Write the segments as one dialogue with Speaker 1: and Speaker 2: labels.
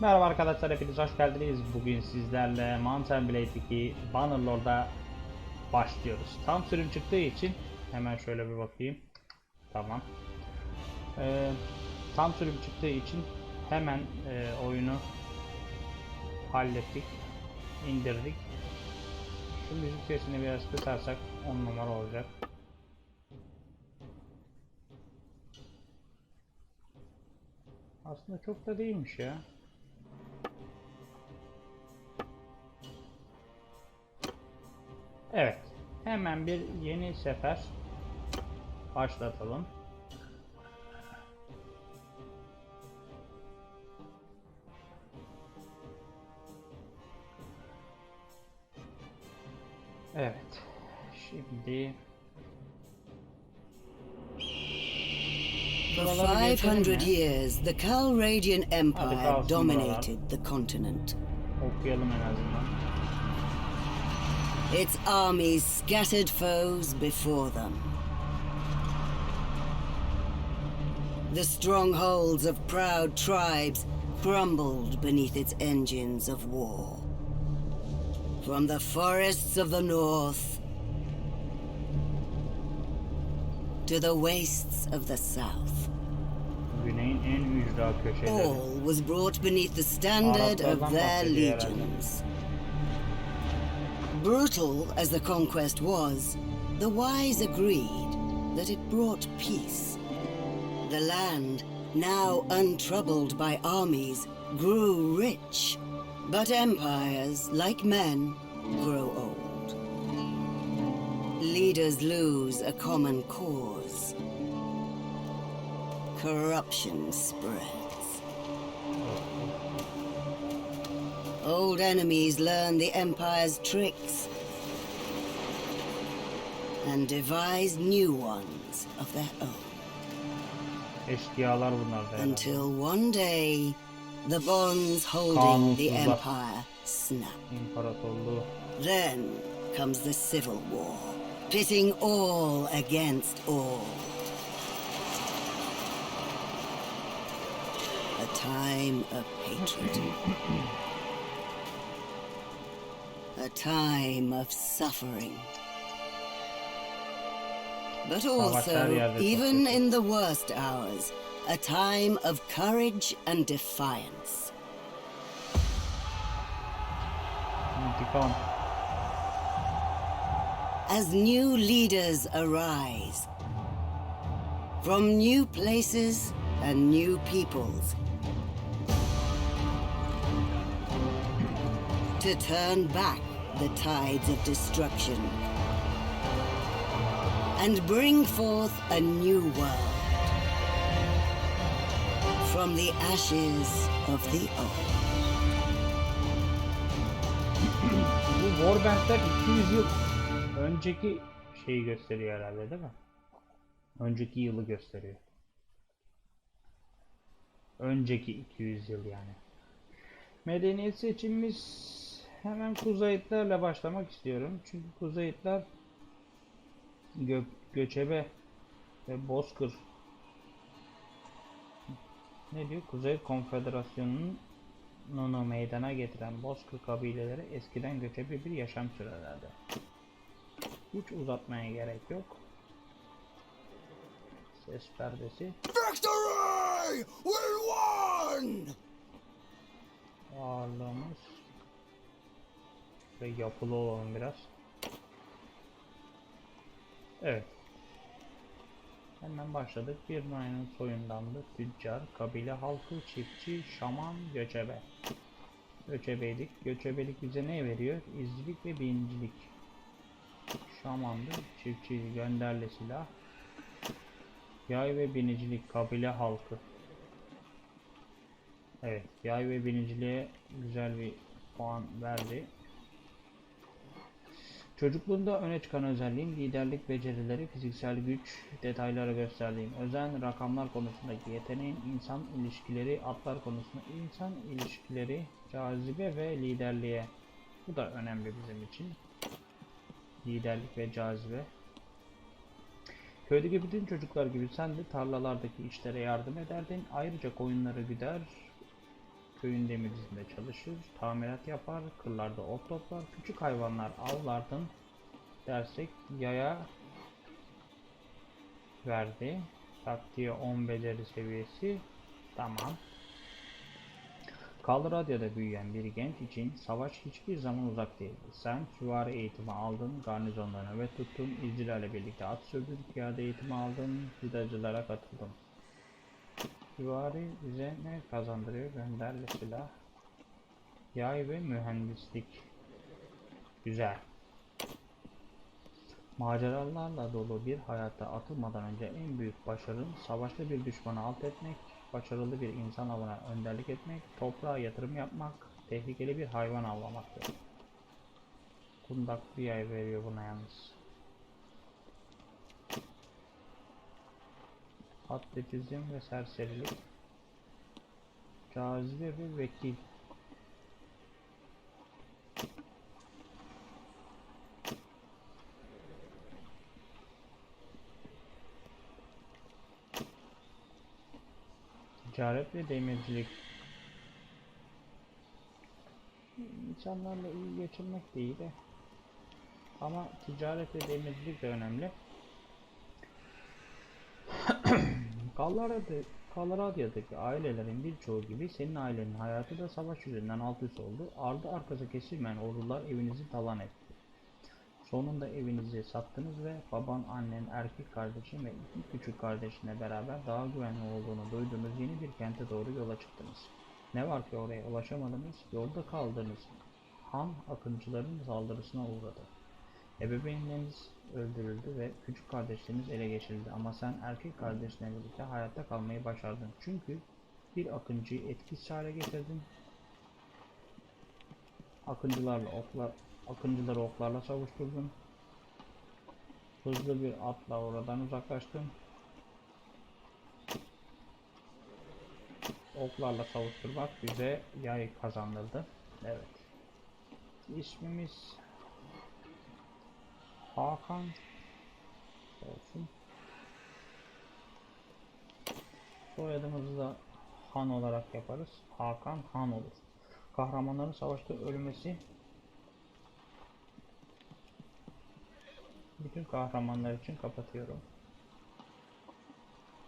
Speaker 1: Merhaba arkadaşlar hepiniz hoş geldiniz. Bugün sizlerle Mountain Blade 2 Bannerlord'a başlıyoruz. Tam sürüm çıktığı için hemen şöyle bir bakayım. Tamam. Ee, tam sürüm çıktığı için hemen e, oyunu hallettik. indirdik. Şu müzik sesini biraz kısarsak 10 numara olacak. Aslında çok da değilmiş ya. Evet. Hemen bir yeni sefer başlatalım. Evet. Şimdi
Speaker 2: For
Speaker 1: Buraları geçelim
Speaker 2: 500
Speaker 1: ya.
Speaker 2: years, the Calradian Empire dominated the continent.
Speaker 1: okuyalım en azından.
Speaker 2: Its armies scattered foes before them. The strongholds of proud tribes crumbled beneath its engines of war. From the forests of the north to the wastes of the south. All was brought beneath the standard of their legions. Brutal as the conquest was, the wise agreed that it brought peace. The land, now untroubled by armies, grew rich. But empires, like men, grow old. Leaders lose a common cause. Corruption spreads. Old enemies learn the Empire's tricks and devise new ones of their own.
Speaker 1: Eşkıyalar bunlar da.
Speaker 2: Until one day, the bonds holding the Empire snap. Then comes the Civil War, pitting all against all. A time of hatred. A time of suffering. But also, even in the worst hours, a time of courage and defiance. As new leaders arise from new places and new peoples to turn back the tides of destruction and bring forth a new world from the ashes of the old.
Speaker 1: Bu Warband'ler 200 yıl önceki şeyi gösteriyor herhalde değil mi? Önceki yılı gösteriyor. Önceki 200 yıl yani. Medeniyet seçimimiz hemen Kuzeyitlerle başlamak istiyorum. Çünkü Kuzeyitler gö göçebe ve bozkır ne diyor? Kuzey Konfederasyonu'nun Nunu meydana getiren Bozkır kabileleri eskiden göçebe bir yaşam sürerlerdi. Hiç uzatmaya gerek yok. Ses perdesi.
Speaker 2: Victory! We won!
Speaker 1: Ağırlığımız ve yapılı olalım biraz. Evet. Hemen başladık. Bir mayının soyundandı. Tüccar, kabile halkı, çiftçi, şaman, göçebe. Göçebeydik. Göçebelik bize ne veriyor? İzcilik ve bincilik. Şamandı, çiftçi, gönderli silah. Yay ve binicilik, kabile halkı. Evet, yay ve biniciliğe güzel bir puan verdi. Çocukluğunda öne çıkan özelliğim liderlik becerileri, fiziksel güç, detaylara gösterdiğim özen, rakamlar konusundaki yeteneğin, insan ilişkileri, atlar konusunda insan ilişkileri, cazibe ve liderliğe. Bu da önemli bizim için. Liderlik ve cazibe. Köydeki bütün çocuklar gibi sen de tarlalardaki işlere yardım ederdin. Ayrıca koyunları güder, köyün demircisinde çalışır, tamirat yapar, kırlarda ot toplar, küçük hayvanlar avlardan dersek yaya verdi. Taktiğe 10 beceri seviyesi. Tamam. Kaloradya'da büyüyen bir genç için savaş hiçbir zaman uzak değildi. Sen süvari eğitimi aldın, garnizonda nöbet tuttun, izcilerle birlikte at sürdün, piyade eğitimi aldın, vidacılara katıldın. Süvari bize ne kazandırıyor? Gönderli silah. Yay ve mühendislik. Güzel. Maceralarla dolu bir hayata atılmadan önce en büyük başarın savaşta bir düşmanı alt etmek, başarılı bir insan avına önderlik etmek, toprağa yatırım yapmak, tehlikeli bir hayvan avlamaktır. Kundak bir yay veriyor buna yalnız. Atletizm ve serserilik. Cazibe ve vekil. Ticaret ve demircilik. İnsanlarla iyi geçirmek de iyi de. Ama ticaret ve demircilik de önemli. Colorado'daki ailelerin birçoğu gibi senin ailenin hayatı da savaş yüzünden alt üst oldu. Ardı arkası kesilmeyen ordular evinizi talan etti. Sonunda evinizi sattınız ve baban, annen, erkek kardeşin ve iki küçük kardeşinle beraber daha güvenli olduğunu duyduğunuz yeni bir kente doğru yola çıktınız. Ne var ki oraya ulaşamadınız, yolda kaldınız. Han akıncıların saldırısına uğradı. Ebeveynleriniz öldürüldü ve küçük kardeşleriniz ele geçirildi ama sen erkek kardeşinle birlikte hayatta kalmayı başardın. Çünkü bir akıncıyı etkisiz hale getirdin. Akıncılarla oklar, akıncıları oklarla savuşturdun. Hızlı bir atla oradan uzaklaştın. Oklarla savuşturmak bize yay kazandırdı. Evet. İsmimiz Hakan olsun. Soyadımızı da Han olarak yaparız. Hakan Han olur. Kahramanların savaşta ölmesi bütün kahramanlar için kapatıyorum.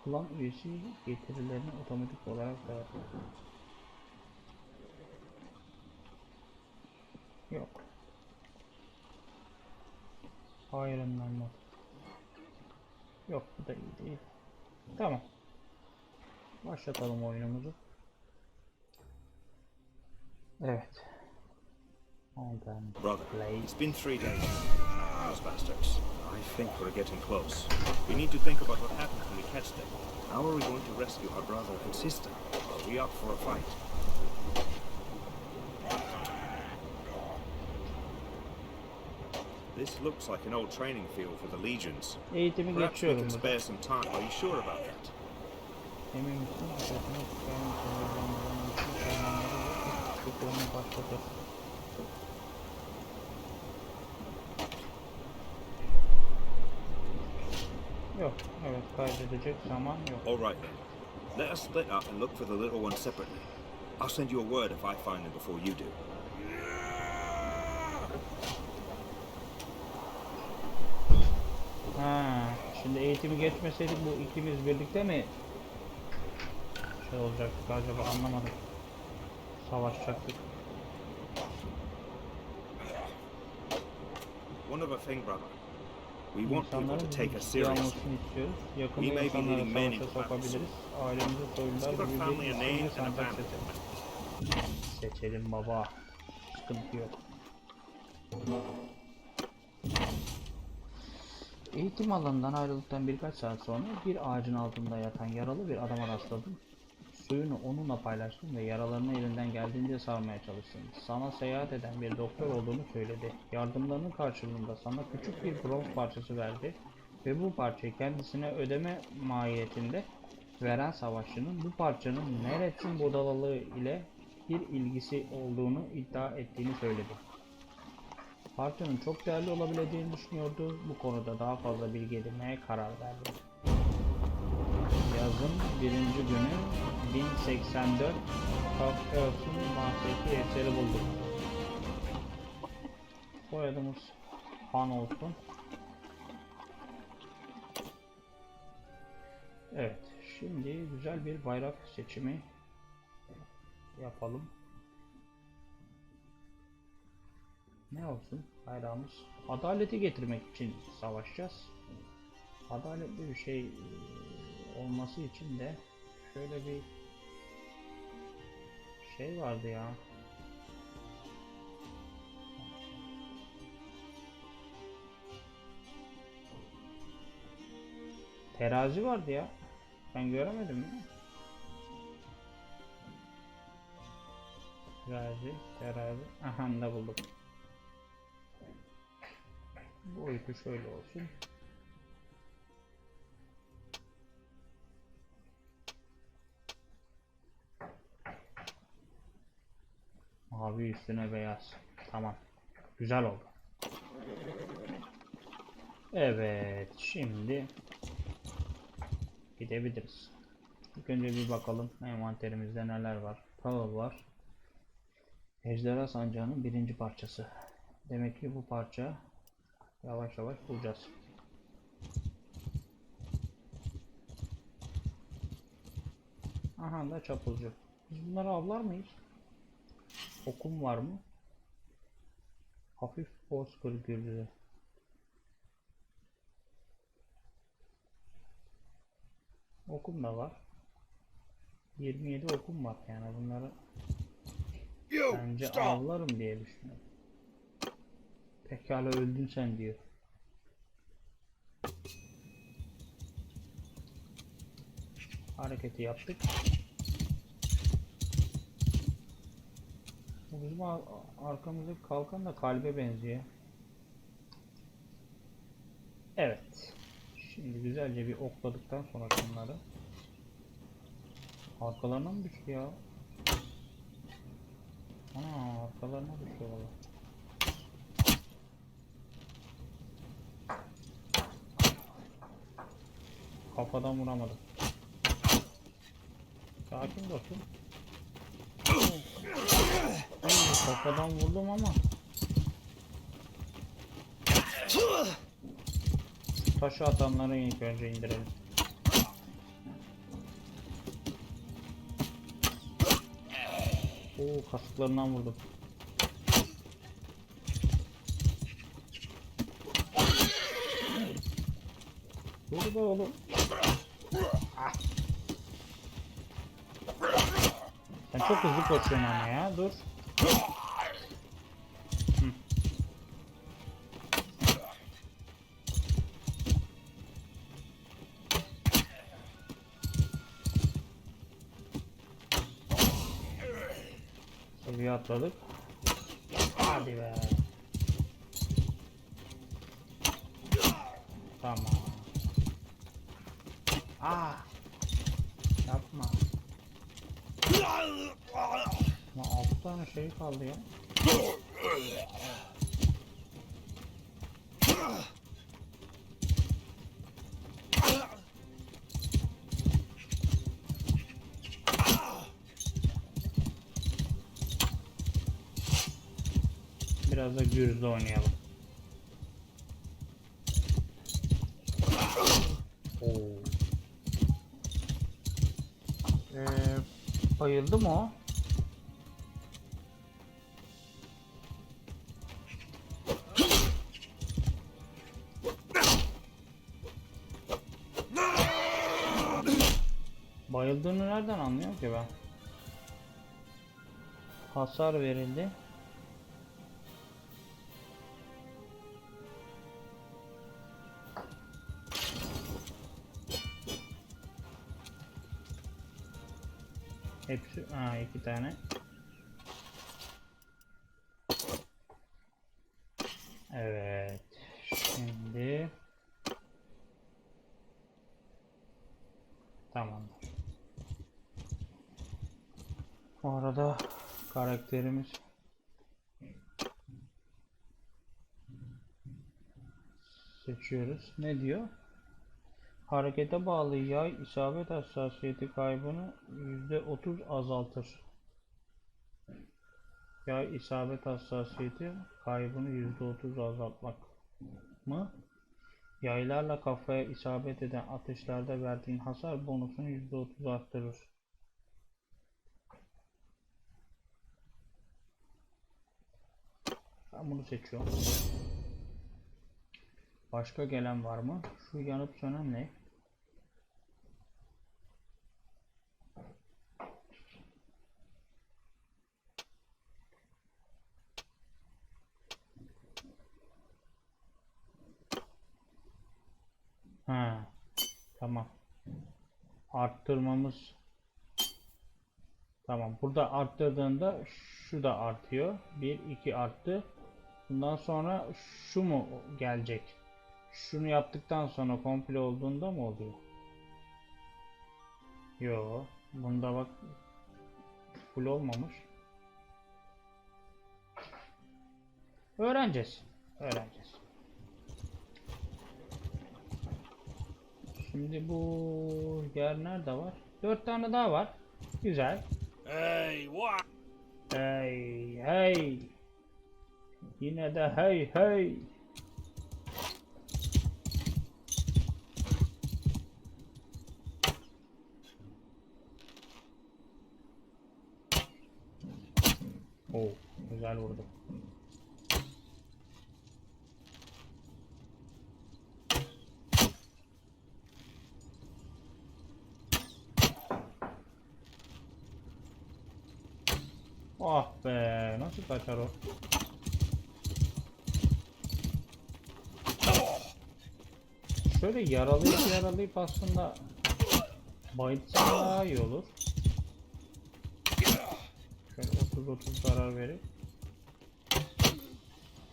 Speaker 1: Klan üyesi getirilerini otomatik olarak dağıtıyor. Yok. Iron Man Yok bu da iyi değil. Tamam. Başlatalım oyunumuzu. Evet. Ondan
Speaker 3: Brother,
Speaker 1: play.
Speaker 3: it's been three days. Those bastards. I think we're getting close. We need to think about what happens when we catch them. How are we going to rescue our brother and sister? Are we up for a fight? This looks like an old training field for the legions.
Speaker 1: Eğitimi
Speaker 3: Perhaps we
Speaker 1: geçiyorum
Speaker 3: can spare some time. Are you sure about that?
Speaker 1: Emin misin? Dikkatini tutarım. Sınırlandırmanın için kahramanları tutuklamaya başladı. Yok. Evet kaybedecek zaman yok.
Speaker 3: All right then. Let us split up and look for the little one separately. I'll send you a word if I find them before you do.
Speaker 1: Şimdi eğitimi geçmeseydik bu ikimiz birlikte mi şey olacaktık acaba anlamadım. Savaşacaktık.
Speaker 3: One other thing, brother. We want people to take us
Speaker 1: ciddiye
Speaker 3: seriously. We may be leading men into battles.
Speaker 1: soylular
Speaker 3: Give our family
Speaker 1: bir
Speaker 3: a name and a.
Speaker 1: Seçelim baba. Sıkıntı yok. Eğitim alanından ayrıldıktan birkaç saat sonra bir ağacın altında yatan yaralı bir adama rastladım. Suyunu onunla paylaştım ve yaralarını elinden geldiğince sarmaya çalıştım. Sana seyahat eden bir doktor olduğunu söyledi. Yardımlarının karşılığında sana küçük bir bronz parçası verdi ve bu parçayı kendisine ödeme mahiyetinde veren savaşçının bu parçanın Neret'in budalalığı ile bir ilgisi olduğunu iddia ettiğini söyledi. Parçanın çok değerli olabileceğini düşünüyordu. Bu konuda daha fazla bilgi edinmeye karar verdi. Yazın birinci günü 1084 Kafkaos'un mahzeki eseri bulduk. Soyadımız Han olsun. Evet, şimdi güzel bir bayrak seçimi yapalım. Ne olsun bayrağımız? Adaleti getirmek için savaşacağız. Adaletli bir şey e, olması için de şöyle bir şey vardı ya. Terazi vardı ya. Ben göremedim mi? Terazi, terazi. Aha da buldum. Boyutu şöyle olsun. Mavi üstüne beyaz. Tamam. Güzel oldu. Evet, şimdi gidebiliriz. İlk önce bir bakalım envanterimizde neler var. Pearl var. Ejderha sancağının birinci parçası. Demek ki bu parça yavaş yavaş bulacağız. Aha da çapulcu. Biz bunları avlar mıyız? Okum var mı? Hafif bozkır güldü. Okum da var. 27 okum var yani bunları bence avlarım diye düşünüyorum. Pekala öldün sen diyor. Hareketi yaptık. Bu bizim ar- arkamızdaki kalkan da kalbe benziyor. Evet. Şimdi güzelce bir okladıktan sonra şunları. Arkalarına mı düştü ya? Ana arkalarına düşüyor. Kafadan vuramadım. Sakin dostum. Kafadan vurdum ama. Taşı atanları ilk önce indirelim. Oo kasıklarından vurdum. Be oğlum. Sen çok hızlı koşuyorsun ama ya. Dur. Hı. Seviye atladık. Hadi be. Tamam. Aa. Yapma. Ama 6 ya. Biraz da gürzle oynayalım. Oo. Ee, bayıldı mı o? Ki ben? Hasar verildi. Hepsi ha iki tane. Evet. Şimdi Tamamdır. Bu arada karakterimiz seçiyoruz. Ne diyor? Harekete bağlı yay isabet hassasiyeti kaybını %30 azaltır. Yay isabet hassasiyeti kaybını %30 azaltmak mı? Yaylarla kafaya isabet eden atışlarda verdiğin hasar bonusunu %30 arttırır. Ben bunu seçiyorum. Başka gelen var mı? Şu yanıp sönen ne? Ha, tamam. Arttırmamız Tamam. Burada arttırdığında şu da artıyor. 1 2 arttı. Bundan sonra şu mu gelecek? Şunu yaptıktan sonra komple olduğunda mı oluyor? Yo. Bunda bak full olmamış. Öğreneceğiz. Öğreneceğiz. Şimdi bu yer nerede var? Dört tane daha var. Güzel.
Speaker 3: Hey, what?
Speaker 1: Hey hey. Yine de hey hey. Oo, güzel vurdu. Ah be, nasıl kaçar o? Şöyle yaralayıp yaralayıp aslında bayılsam daha iyi olur. Şöyle 30-30 zarar verip.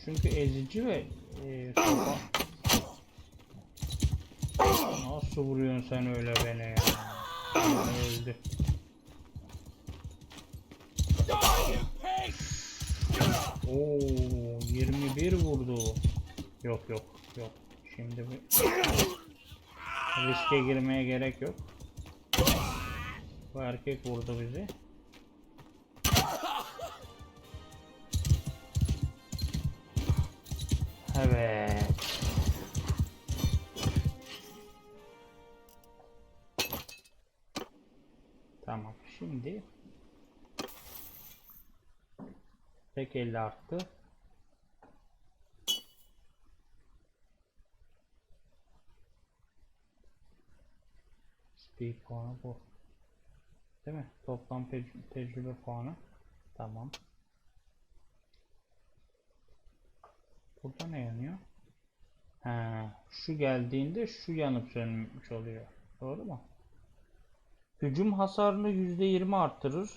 Speaker 1: Çünkü ezici ve e, sopa... Nasıl vuruyorsun sen öyle beni ya? Öldü. Oo 21 vurdu. Yok yok yok. Şimdi bir riske girmeye gerek yok. Bu erkek vurdu bizi. Evet. Tamam. Şimdi tek elle arttı. Speed puanı bu. Değil mi? Toplam tec- tecrübe puanı. Tamam. Burada ne yanıyor? Ha, şu geldiğinde şu yanıp sönmüş oluyor. Doğru mu? Hücum hasarını %20 arttırır.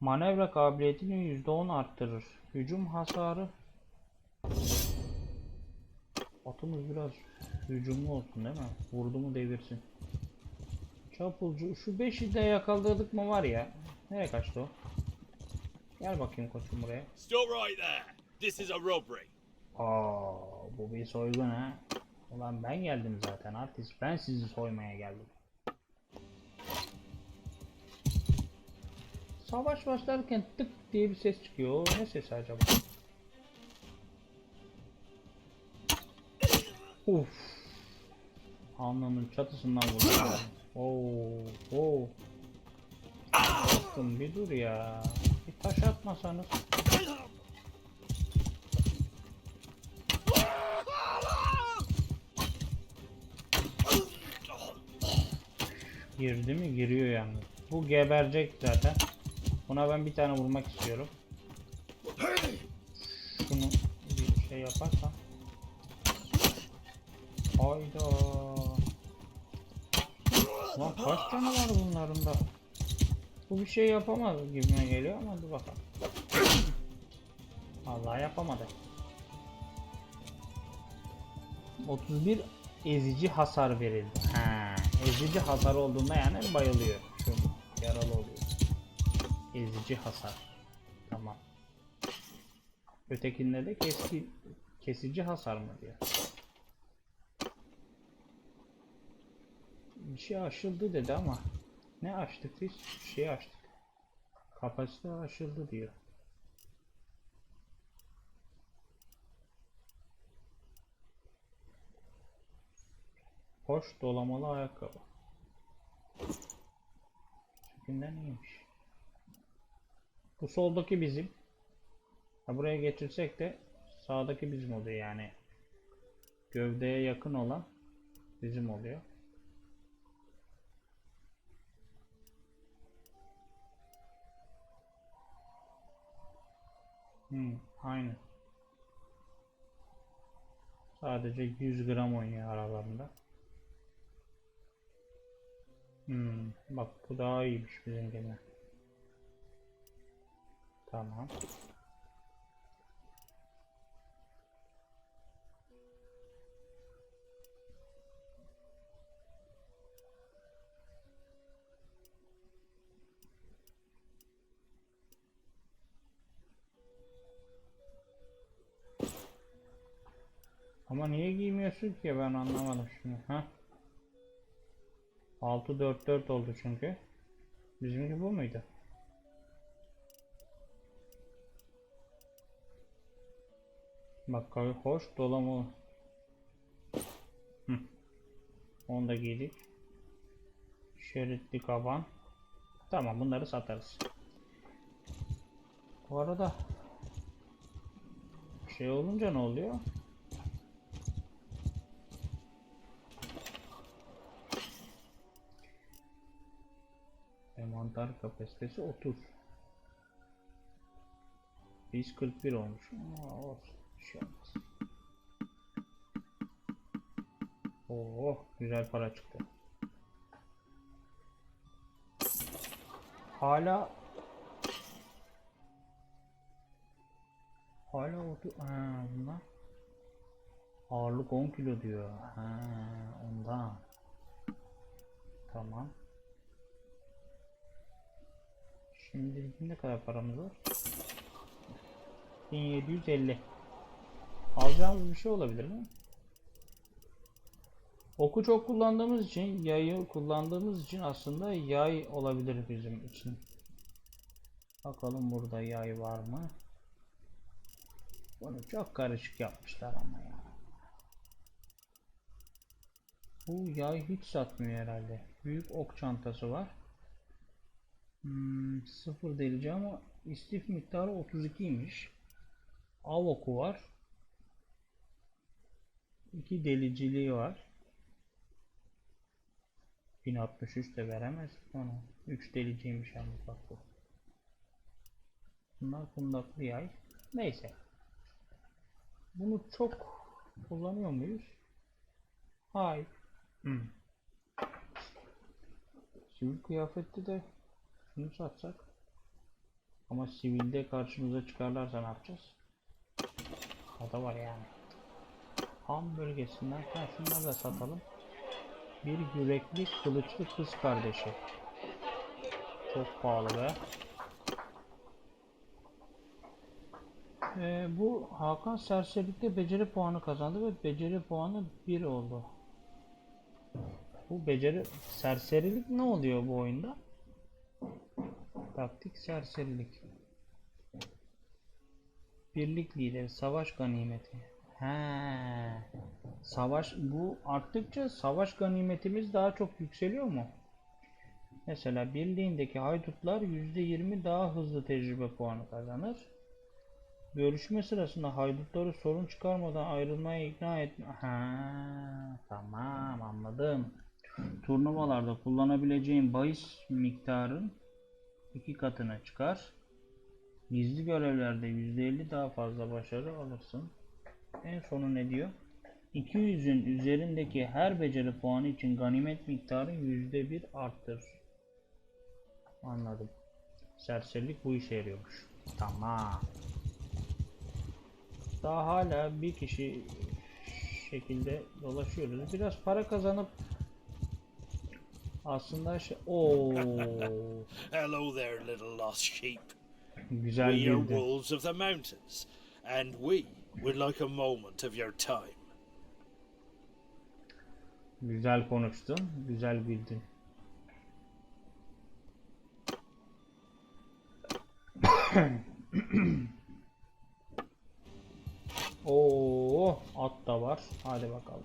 Speaker 1: Manevra kabiliyetini %10 arttırır. Hücum hasarı Atımız biraz hücumlu olsun değil mi? Vurdu mu devirsin. Çapulcu. Şu 5'i de yakaladık mı var ya. Nereye kaçtı o? Gel bakayım koçum buraya.
Speaker 4: Stop right there. This is a robbery.
Speaker 1: Aa, bu bir soygun ha. Ulan ben geldim zaten artist. Ben sizi soymaya geldim. Savaş başlarken tık diye bir ses çıkıyor. Ne sesi acaba? Uf. Alnının çatısından vurdu. Oo, oo. Bir dur ya. Bir taş atmasanız. Girdi mi? Giriyor yalnız. Bu geberecek zaten. Buna ben bir tane vurmak istiyorum. Şunu bir şey yaparsam. Hayda. Lan kaç tane var bunların da? Bu bir şey yapamaz gibime geliyor ama dur bakalım. Allah yapamadı. 31 ezici hasar verildi. Ha, ezici hasar olduğunda yani bayılıyor. Şu yaralı oluyor. Ezici hasar. Tamam. Ötekinde de keski, kesici hasar mı diyor. Bir şey aşıldı dedi ama ne açtık biz? Bir şey açtık. Kapasite aşıldı diyor. Hoş dolamalı ayakkabı. Çekinden iyiymiş. Bu soldaki bizim. Ha, buraya geçirsek de sağdaki bizim oluyor yani. Gövdeye yakın olan bizim oluyor. Hmm, aynı. Sadece 100 gram oynuyor aralarında. Hmm, bak bu daha iyiymiş bizimkine. Tamam. Ama niye giymiyorsun ki ben anlamadım şimdi. Ha? 6-4-4 oldu çünkü. Bizimki bu muydu? Bak hoş dolama. Hı. Onu da giydik. Şeritli kaban. Tamam bunları satarız. Bu arada şey olunca ne oluyor? Envanter kapasitesi 30. Biz 41 olmuş. Ama olsun. Şey. Oo, güzel para çıktı. Hala Hala otu ha bunlar ağırlık 10 kilo diyor. Ha ondan. Tamam. Şimdi ne kadar paramız var? 1750. Alacağımız bir şey olabilir mi? Oku çok kullandığımız için, yayı kullandığımız için aslında yay olabilir bizim için. Bakalım burada yay var mı? Bunu çok karışık yapmışlar ama ya. Bu yay hiç satmıyor herhalde. Büyük ok çantası var. Hmm, sıfır delici ama istif miktarı 32'ymiş. Av oku var. 2 deliciliği var. 1063 de veremez onu. 3 deliciymiş yalnız bak bu. Bunlar kundaklı yay. Neyse. Bunu çok kullanıyor muyuz? Hayır. Hmm. Sivil kıyafette de şunu satsak. Ama sivilde karşımıza çıkarlarsa ne yapacağız? Da var yani. Ham bölgesinden ha şunları da satalım. Bir yürekli kılıçlı kız kardeşi. Çok pahalı be. Ee, bu Hakan serserilikte beceri puanı kazandı ve beceri puanı 1 oldu. Bu beceri serserilik ne oluyor bu oyunda? Taktik serserilik. Birlik lideri, savaş ganimeti. He. Savaş bu arttıkça savaş ganimetimiz daha çok yükseliyor mu? Mesela birliğindeki haydutlar %20 daha hızlı tecrübe puanı kazanır. Görüşme sırasında haydutları sorun çıkarmadan ayrılmaya ikna etme. Ha, tamam anladım. Turnuvalarda kullanabileceğin bahis miktarın iki katına çıkar. Gizli görevlerde %50 daha fazla başarı alırsın. En sonu ne diyor? 200'ün üzerindeki her beceri puanı için ganimet miktarı %1 arttır. Anladım. Serserilik bu işe yarıyormuş. Tamam. Daha hala bir kişi şekilde dolaşıyoruz. Biraz para kazanıp aslında şey... Oo,
Speaker 4: Hello there, little lost sheep.
Speaker 1: güzel
Speaker 4: We are
Speaker 1: girdi.
Speaker 4: wolves of the mountains, and we would like a moment of your time.
Speaker 1: Güzel konuştun, güzel bildin. Oo, at da var. Hadi bakalım.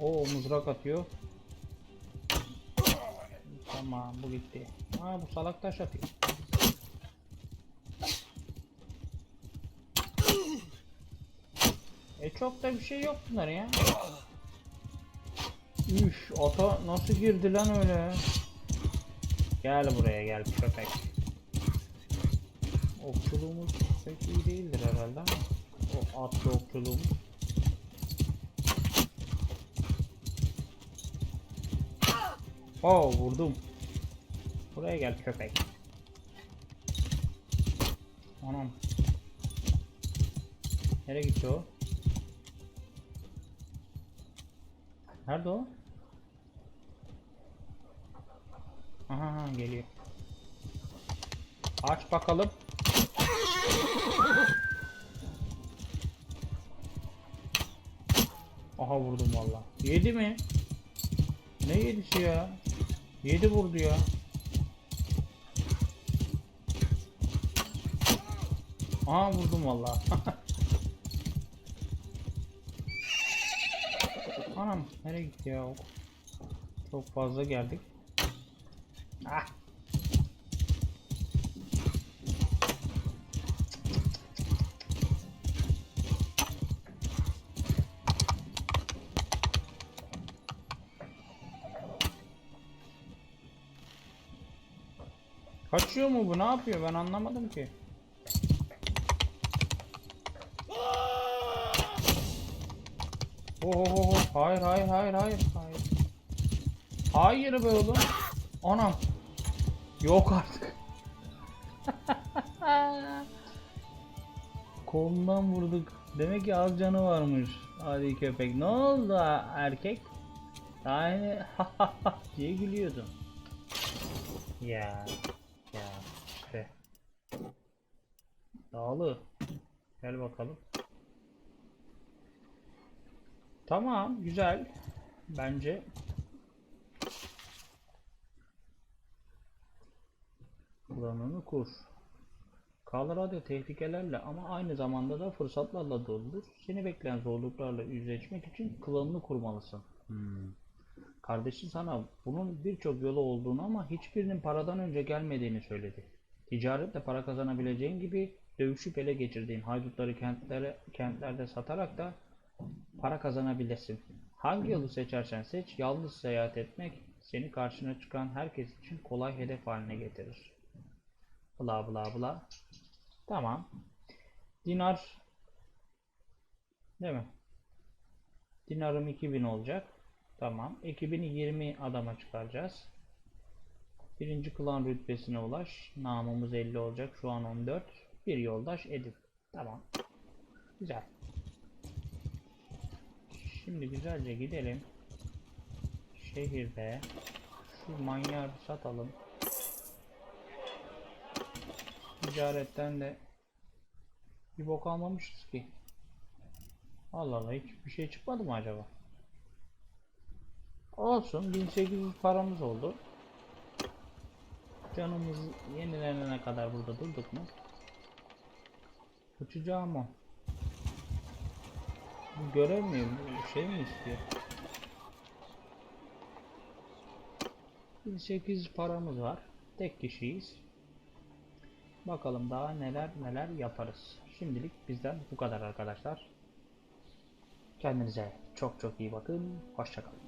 Speaker 1: Oo, mızrak atıyor. Tamam, bu gitti. Aa, bu salak taş atıyor. E çok da bir şey yok bunlar ya. Üf, ata nasıl girdi lan öyle? Gel buraya gel köpek. Okçuluğumuz pek iyi değildir herhalde. O atlı okçuluğumuz. Oo vurdum. Buraya gel köpek. Anam. Nereye gitti o? Nerede o? Aha, aha geliyor. Aç bakalım. Aha vurdum valla. Yedi mi? Ne yedisi ya? Yedi vurdu ya. Aha vurdum valla. Anam nereye gitti ya? Çok fazla geldik. Ah. Kaçıyor mu bu? Ne yapıyor? Ben anlamadım ki. Oho, hayır hayır hayır hayır hayır. Hayır be oğlum. Anam. Yok artık. Kolundan vurduk. Demek ki az canı varmış. Hadi köpek. Ne oldu ha, erkek? Aynı diye gülüyordu. Ya. Ya. Dağlı. Gel bakalım. Tamam, güzel. Bence planını kur. Colorado tehlikelerle ama aynı zamanda da fırsatlarla doludur. Seni bekleyen zorluklarla yüzleşmek için klanını kurmalısın. Hmm. Kardeşi sana bunun birçok yolu olduğunu ama hiçbirinin paradan önce gelmediğini söyledi. Ticaretle para kazanabileceğin gibi dövüşüp ele geçirdiğin haydutları kentlere, kentlerde satarak da para kazanabilirsin. Hangi yolu seçersen seç, yalnız seyahat etmek seni karşına çıkan herkes için kolay hedef haline getirir. Bla bla bla. Tamam. Dinar değil mi? Dinarım 2000 olacak. Tamam. Ekibini 20 adama çıkaracağız. Birinci klan rütbesine ulaş. Namımız 50 olacak. Şu an 14. Bir yoldaş edin. Tamam. Güzel. Şimdi güzelce gidelim. Şehirde şu manyağı bir satalım. Ticaretten de bir bok almamışız ki. Allah Allah hiçbir şey çıkmadı mı acaba? Olsun 1800 paramız oldu. Canımız yenilenene kadar burada durduk mu? Uçacağım o. Görev mi? Bu Şey mi istiyor? 1800 paramız var. Tek kişiyiz. Bakalım daha neler neler yaparız. Şimdilik bizden bu kadar arkadaşlar. Kendinize çok çok iyi bakın. Hoşçakalın.